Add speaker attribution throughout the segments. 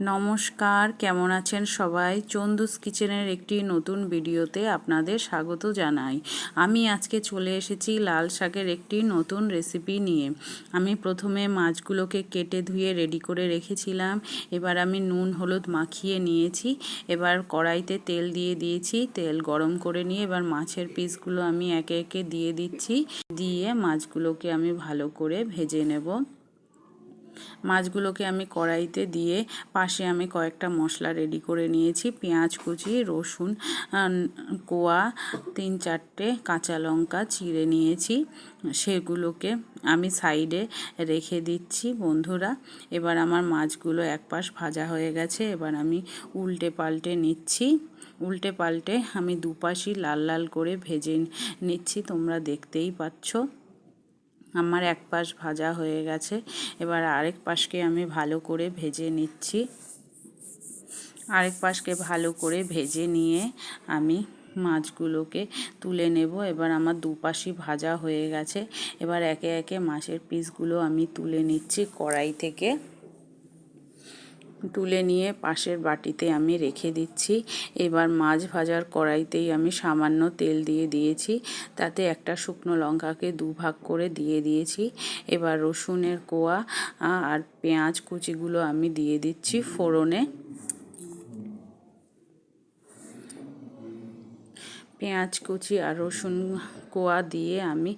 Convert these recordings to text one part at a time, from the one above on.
Speaker 1: নমস্কার, কেমন আছেন সবাই? চন্দুস কিচেনের একটি নতুন ভিডিওতে আপনাদের স্বাগত জানাই। আমি আজকে চলে এসেছি লাল শাকের একটি নতুন রেসিপি নিয়ে। আমি প্রথমে মাছগুলোকে কেটে ধুয়ে রেডি করে রেখেছিলাম। এবার আমি নুন, হলুদ মাখিয়ে নিয়েছি। এবার কড়াইতে তেল দিয়ে দিয়েছি। তেল গরম করে নিয়ে এবার মাছের পিসগুলো আমি একে একে দিয়ে দিচ্ছি। দিয়ে মাছগুলোকে আমি ভালো করে ভেজে নেব। মাছগুলোকে আমি কড়াইতে দিয়ে পাশে আমি কয়েকটা মশলা রেডি করে নিয়েছি। পেঁয়াজ কুচি, রসুন কোয়া, তিন চারটে কাঁচা লঙ্কা চিড়ে নিয়েছি। সেগুলোকে আমি সাইডে রেখে দিচ্ছি বন্ধুরা। এবার আমার মাছগুলো এক পাশ ভাজা হয়ে গেছে, এবার আমি উল্টে পাল্টে নিচ্ছি। উল্টে পাল্টে আমি দুপাশই লাল লাল করে ভেজে নিচ্ছি, তোমরা দেখতেই পাচ্ছ। আমার এক পাশ ভাজা হয়ে গেছে। এবার আরেক পাশকে আমি ভালো করে ভেজে নিচ্ছি। আরেক পাশকে ভালো করে ভেজে নিয়ে আমি মাছগুলোকে তুলে নেব। এবার আমার দুপাশই ভাজা হয়ে গেছে। এবার একে একে মাছের পিসগুলো আমি তুলে নিচ্ছি কড়াই থেকে। তুলে নিয়ে পাশের বাটিতে আমি রেখে দিচ্ছি। এবার মাছ ভাজার কড়াইতেই আমি সামান্য তেল দিয়ে দিয়েছি। তাতে একটা শুকনো লঙ্কাকে দুভাগ করে দিয়ে দিয়েছি। এবার রসুনের কোয়া আর পেঁয়াজ কুচিগুলো আমি দিয়ে দিচ্ছি ফোড়নে। পেঁয়াজ কুচি আর রসুন কোয়া দিয়ে আমি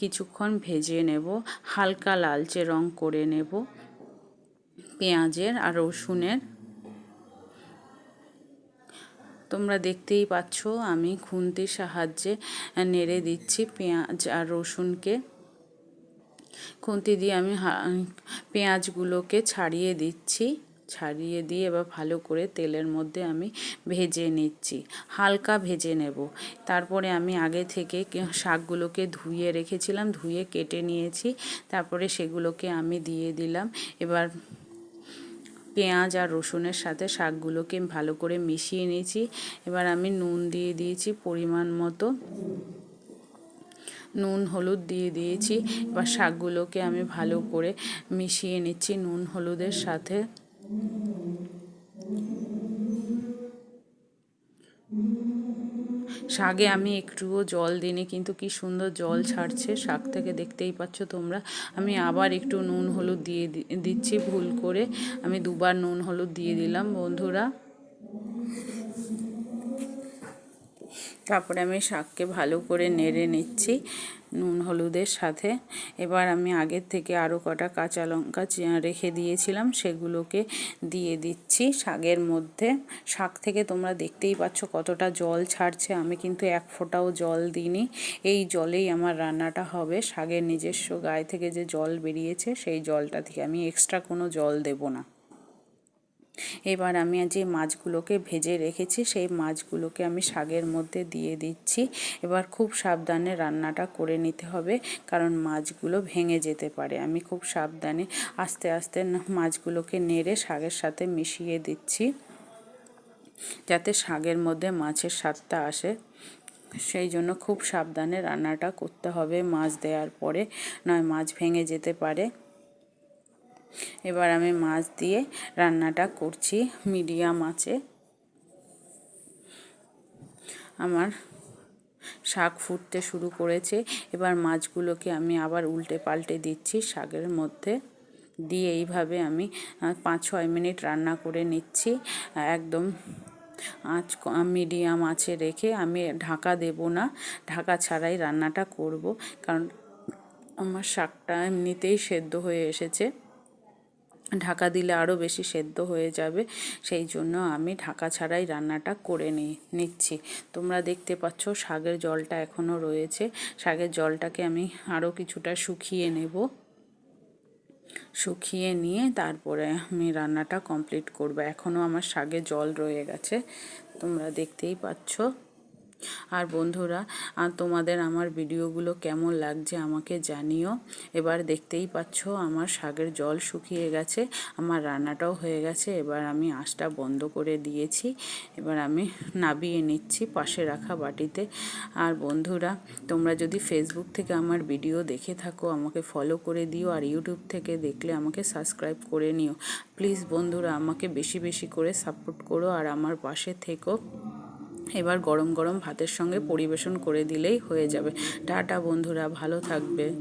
Speaker 1: কিছুক্ষণ ভেজে নেব। হালকা লালচে রং করে নেব। পেঁয়াজের আর রসুনের। তোমরা দেখতেই পাচ্ছ, আমি খুন্তির সাহায্যে নেড়ে দিচ্ছি পেঁয়াজ আর রসুনকে। খুন্তি দিয়ে আমি পেঁয়াজগুলোকে ছাড়িয়ে দিচ্ছি। ছাড়িয়ে দিয়ে এবার ভালো করে তেলের মধ্যে আমি ভেজে নিচ্ছি, হালকা ভেজে নেব। তারপরে আমি আগে থেকে শাকগুলোকে ধুয়ে রেখেছিলাম, ধুয়ে কেটে নিয়েছি। তারপরে সেগুলোকে আমি দিয়ে দিলাম। এবার পেঁয়াজ আর রসুনের সাথে শাকগুলোকে ভালো করে মিশিয়ে নিয়েছি। এবার আমি নুন দিয়ে দিয়েছি পরিমাণ মতো। নুন, হলুদ দিয়ে দিয়েছি। এবার শাকগুলোকে আমি ভালো করে মিশিয়ে নিচ্ছি নুন, হলুদের সাথে। শাকে আমি একটুও জল দিইনি, কিন্তু কি সুন্দর জল ছাড়ছে। শাক থেকে দেখতেই পাচ্ছ তোমরা। আমি আবার একটু নুন হলুদ দিয়ে দিচ্ছি ভুল করে। আমি দুবার নুন হলুদ দিয়ে দিলাম, বন্ধুরা। তারপরে আমি শাককে ভালো করে নেড়ে নিচ্ছি। নুন হলুদের সাথে। এবার আমি আগের থেকে আরও কটা কাঁচা লঙ্কা রেখে দিয়েছিলাম, সেগুলোকে দিয়ে দিচ্ছি শাকের মধ্যে। শাক থেকে তোমরা দেখতেই পাচ্ছ কতটা জল ছাড়ছে, আমি কিন্তু এক ফোঁটাও জল দিইনি। এই জলেই আমার রান্নাটা হবে। শাকের নিজস্ব গায়ে থেকে যে জল বেরিয়েছে, সেই জলটা থেকে আমি এক্সট্রা কোনো জল দেব না। এবার আমি যে মাছগুলোকে ভেজে রেখেছি, সেই মাছগুলোকে আমি শাকের মধ্যে দিয়ে দিচ্ছি। এবার খুব সাবধানে রান্নাটা করে নিতে হবে, কারণ মাছগুলো ভেঙে যেতে পারে। আমি খুব সাবধানে আস্তে আস্তে মাছগুলোকে নেড়ে শাকের সাথে মিশিয়ে দিচ্ছি, যাতে শাকের মধ্যে মাছের স্বাদটা আসে। সেই জন্য খুব সাবধানে রান্নাটা করতে হবে মাছ দেওয়ার পরে, নয় মাছ ভেঙে যেতে পারে। এবার আমি মাছ দিয়ে রান্নাটা করছি, মিডিয়াম আছে। আমার শাক ফুটতে শুরু করেছে, এবার মাছগুলোকে আমি আবার উল্টে পাল্টে দিচ্ছি শাকের মধ্যে। দিয়ে এইভাবে আমি পাঁচ ছয় মিনিট রান্না করে নিচ্ছি। একদম আঁচ মিডিয়াম আঁচে রেখে আমি ঢাকা দেব না। ঢাকা ছাড়াই রান্নাটা করব, কারণ আমার শাকটা এমনিতেই সেদ্ধ হয়ে এসেছে। ঢাকা দিলে আরও বেশি সেদ্ধ হয়ে যাবে। সেই জন্য আমি ঢাকা ছাড়াই রান্নাটা করে নিই নিচ্ছি। তোমরা দেখতে পাচ্ছ শাগের জলটা এখনও রয়েছে। শাগের জলটাকে আমি আরও কিছুটা শুকিয়ে নেব। শুকিয়ে নিয়ে তারপরে আমি রান্নাটা কমপ্লিট করব। এখনও আমার শাকে জল রয়ে গেছে। তোমরা দেখতেই পাচ্ছ। আর বন্ধুরা তোমাদের আমার ভিডিওগুলো কেমন লাগছে আমাকে জানিও। এবার দেখতেই পাচ্ছ আমার শাকের জল শুকিয়ে গেছে, আমার রান্নাটাও হয়ে গেছে, এবার আমি আঁচটা বন্ধ করে দিয়েছি। এবার আমি নাবিয়ে নিচ্ছি পাশে রাখা বাটিতে। আর বন্ধুরা, তোমরা যদি ফেসবুক থেকে আমার ভিডিও দেখে থাকো, আমাকে ফলো করে দিও, আর ইউটিউব থেকে দেখলে আমাকে সাবস্ক্রাইব করে নিও। প্লিজ বন্ধুরা, আমাকে বেশি বেশি করে সাপোর্ট করো, আর আমার পাশে থেকো। এবার গরম গরম ভাতের সঙ্গে পরিবেশন করে দিলেই হয়ে যাবে। টাটা বন্ধুরা ভালো থাকবে।